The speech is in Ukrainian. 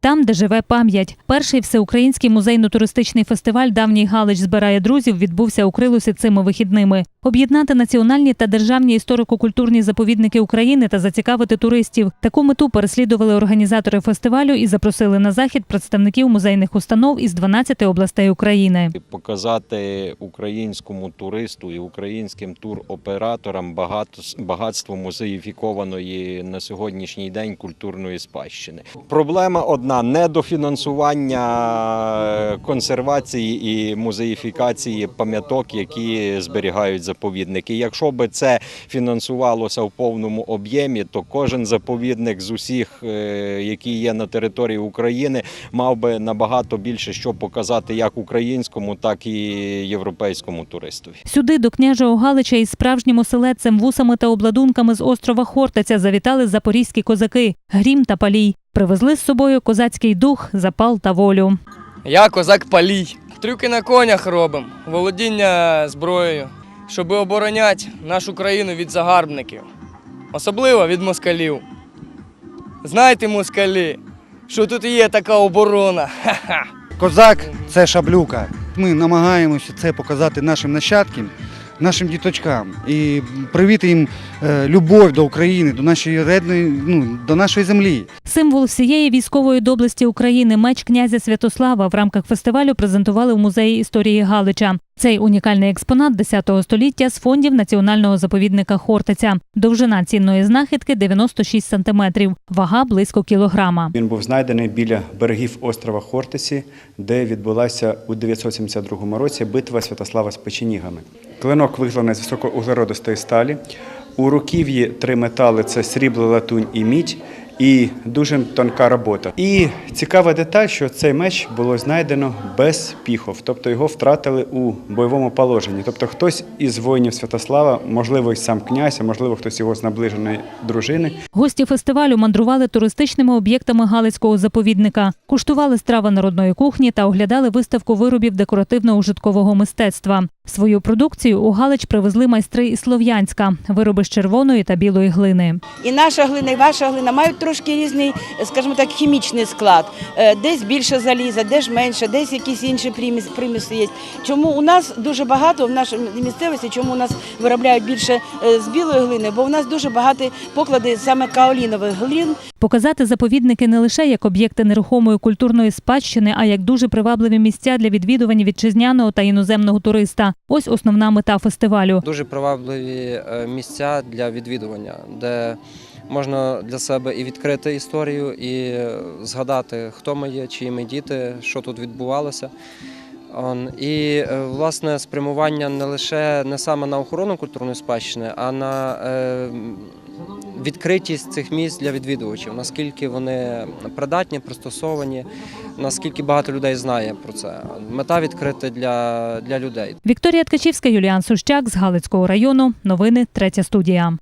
там, де живе пам'ять. Перший всеукраїнський музейно-туристичний фестиваль Давній Галич збирає друзів відбувся у Крилусі цими вихідними. Об'єднати національні та державні історико-культурні заповідники України та зацікавити туристів. Таку мету переслідували організатори фестивалю і запросили на захід представників музейних установ із 12 областей України. показати українському туристу і українським туроператорам багато багатство музеїфікованої на сьогоднішній день культурної спадщини. Проблема одна недофінансування консервації і музеїфікації пам'яток, які зберігають заповідники. Якщо би це фінансувалося в повному об'ємі, то кожен заповідник з усіх, е, які є на території України, мав би набагато більше що показати як українському, так і європейському туристові. Сюди до княжого Галича із справжнім оселедцем, вусами та обладунками з острова Хортиця завітали запорізькі козаки Грім та Палій. Привезли з собою козацький дух, запал та волю. Я козак Палій. Трюки на конях робимо, володіння зброєю, щоб обороняти нашу країну від загарбників, особливо від москалів. Знаєте, москалі, що тут є така оборона? Козак це шаблюка. Ми намагаємося це показати нашим нащадкам, нашим діточкам і привіти їм е, любов до України, до нашої рідної, ну, до нашої землі. Символ всієї військової доблесті України меч князя Святослава в рамках фестивалю презентували в музеї історії Галича. Цей унікальний експонат 10 століття з фондів національного заповідника Хортиця. Довжина цінної знахідки 96 сантиметрів, вага близько кілограма. Він був знайдений біля берегів острова Хортиці, де відбулася у 972 році битва Святослава з печенігами. Клинок викладений з високоуглеродистої сталі. У руків'ї три метали це срібло, латунь і мідь. І дуже тонка робота. І цікава деталь, що цей меч було знайдено без піхов, тобто його втратили у бойовому положенні. Тобто хтось із воїнів Святослава, можливо, й сам князь, а можливо, хтось його з наближеної дружини, Гості фестивалю мандрували туристичними об'єктами Галицького заповідника, куштували страви народної кухні та оглядали виставку виробів декоративно-ужиткового мистецтва. Свою продукцію у Галич привезли майстри із Слов'янська, вироби з червоної та білої глини. І наша глина, і ваша глина мають трошки різний, скажімо так, хімічний склад. Е, Десь більше заліза, десь менше, десь якісь інші приміс- приміси є. Чому у нас дуже багато в нашій місцевості, чому у нас виробляють більше е, з білої глини? Бо у нас дуже багаті поклади саме каолінових глин. Показати заповідники не лише як об'єкти нерухомої культурної спадщини, а як дуже привабливі місця для відвідування вітчизняного та іноземного туриста. Ось основна мета фестивалю. Дуже привабливі е, місця для відвідування, де можна для себе і відкрити історію, і е, згадати, хто ми є, чиї ми діти, що тут відбувалося. І е, власне спрямування не лише не саме на охорону культурної спадщини, а на е, відкритість цих місць для відвідувачів, наскільки вони придатні, пристосовані, наскільки багато людей знає про це. Мета відкрита для, для людей. Вікторія Ткачівська, Юліан Сущак з Галицького району. Новини третя студія.